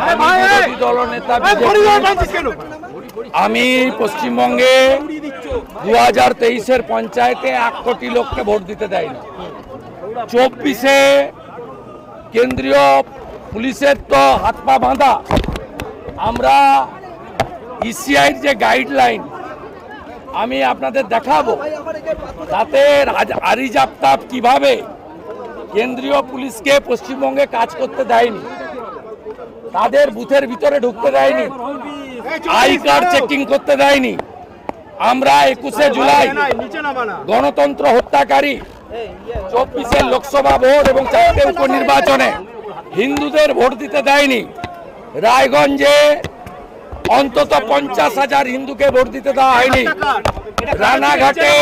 আমি বিরোধী দলনেতা আমি পশ্চিমবঙ্গে দু হাজার তেইশের পঞ্চায়েতে এক কোটি লোককে ভোট দিতে দেয়নি। চব্বিশে কেন্দ্রীয় পুলিশের তো হাত পা বাঁধা। আমরা ইসিআইর যে গাইডলাইন আমি আপনাদের দেখাবো। তাতে রাজ- আরিজ আফতাব কীভাবে কেন্দ্রীয় পুলিশকে পশ্চিমবঙ্গে কাজ করতে দেয়নি। তাদের বুথের ভিতরে ঢুকতে দেয়নি। আই কার্ড চেকিং করতে দেয়নি। আমরা একুশে জুলাই গণতন্ত্র হত্যাকারী চব্বিশের লোকসভা ভোট এবং চারটে উপনির্বাচনে হিন্দুদের ভোট দিতে দেয়নি। রায়গঞ্জে অন্তত পঞ্চাশ হাজার হিন্দুকে ভোট দিতে দেওয়া হয়নি। রানাঘাটে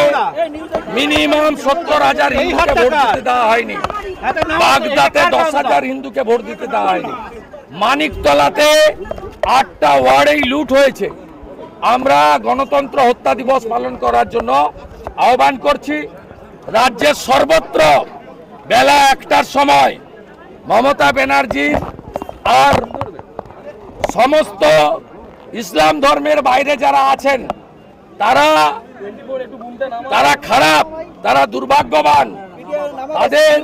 মিনিমাম সত্তর হাজার হিন্দুকে ভোট দিতে দেওয়া হয়নি। বাগদাতে দশ হাজার হিন্দুকে ভোট দিতে দেওয়া হয়নি। মানিকতলাতে আটটা ওয়ার্ডেই লুট হয়েছে। আমরা গণতন্ত্র হত্যা দিবস পালন করার জন্য আহ্বান করছি, রাজ্যের সর্বত্র বেলা একটার সময় মমতা ব্যানার্জি আর সমস্ত ইসলাম ধর্মের বাইরে যারা আছেন, তারা তারা খারাপ, তারা দুর্ভাগ্যবান। তাদের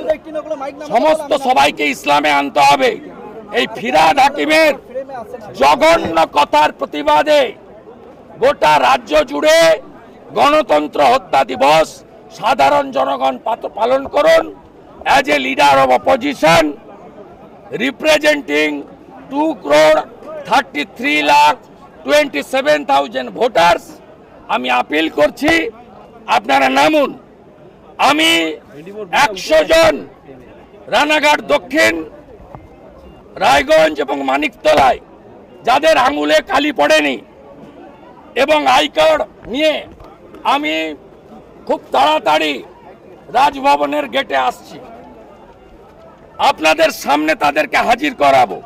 সমস্ত সবাইকে ইসলামে আনতে হবে। এই ফিরাদ হাকিমের জঘন্য কথার প্রতিবাদে গোটা রাজ্য জুড়ে গণতন্ত্র হত্যা দিবস সাধারণ জনগণ পালন করুন। As a leader of opposition representing two crore thirty three lakh twenty seven thousand voters আমি আপিল করছি, আপনারা নামুন। আমি একশো জন রানাঘাট দক্ষিণ রায়গঞ্জ এবং মানিকতলায় যাদের আঙুলে কালি পড়েনি এবং আই কার্ড নিয়ে আমি খুব তাড়াতাড়ি রাজভবনের গেটে আসছি। আপনাদের সামনে তাদেরকে হাজির করাবো।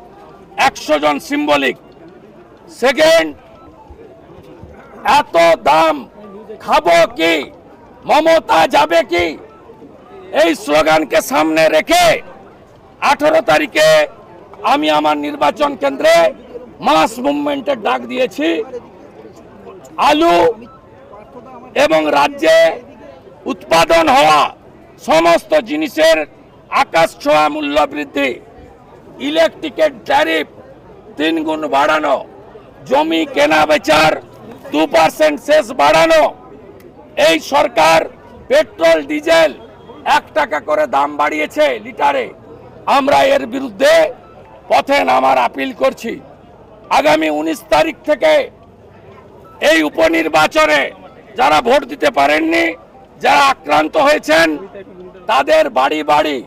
একশো জন সিম্বলিক। সেকেন্ড, এত দাম খাব কি? মমতা যাবে কি? এই স্লোগানকে সামনে রেখে আঠারো তারিখে আমি আমার নির্বাচন কেন্দ্রে মাস মুভমেন্টের ডাক দিয়েছি। আলু এবং রাজ্যে উৎপাদন হওয়া সমস্ত জিনিসের আকাশ ছোঁয়া মূল্য বৃদ্ধি, ইলেকট্রিকের ট্যারিফ তিন গুণ বাড়ানো, জমি কেনা বেচার দু পার্সেন্ট শেষ বাড়ানো, এই সরকার পেট্রোল, ডিজেল এক টাকা করে দাম বাড়িয়েছে লিটারে। আমরা এর বিরুদ্ধে পথে নামার আপিল করছি। আগামী উনিশ তারিখ থেকে এই উপনির্বাচনে যারা ভোট দিতে পারেননি, যারা আক্রান্ত হয়েছেন, তাদের বাড়ি বাড়ি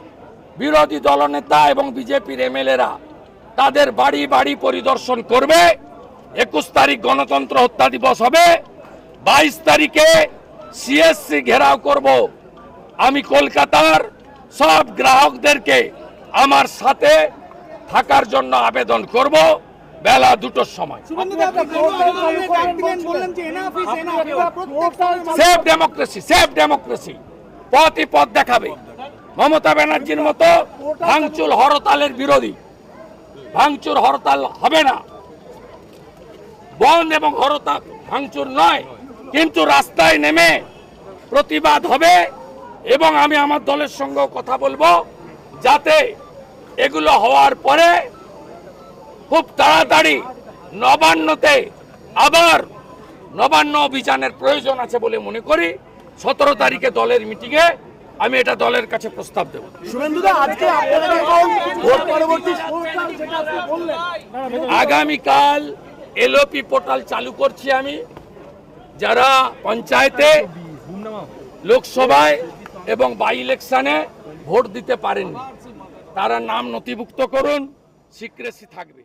বিরোধী দলনেতা এবং বিজেপির এমএলএরা তাদের বাড়ি বাড়ি পরিদর্শন করবে। একুশ তারিখ গণতন্ত্র হত্যা দিবস হবে। বাইশ তারিখে সিএসসি ঘেরাও করব। আমি কলকাতার সব গ্রাহকদেরকে আমার সাথে থাকার জন্য আবেদন করব বেলা দুটোর সময়। সেফ ডেমোক্রেসি সেফ ডেমোক্রেসি পথই পথ দেখাবে। মমতা ব্যানার্জির মতো ভাঙচুর হরতালের বিরোধী। ভাঙচুর হরতাল হবে না। বন্ধ এবং হরতাল ভাঙচুর নয় কিন্তু রাস্তায় নেমে প্রতিবাদ হবে এবং আমি আমার দলের সঙ্গেও কথা বলব যাতে এগুলো হওয়ার পরে খুব তাড়াতাড়ি নবান্নতে আবার নবান্ন অভিযানের প্রয়োজন আছে বলে মনে করি। সতেরো তারিখে দলের মিটিংয়ে আমি এটা দলের কাছে প্রস্তাব দেব। আগামীকাল এলওপি পোর্টাল চালু করছি আমি। যারা পঞ্চায়েতে লোকসভায় এবং বাই ইলেকশনে ভোট দিতে পারেননি। তারা নাম নথিভুক্ত করুন সিক্রেসি থাকবে।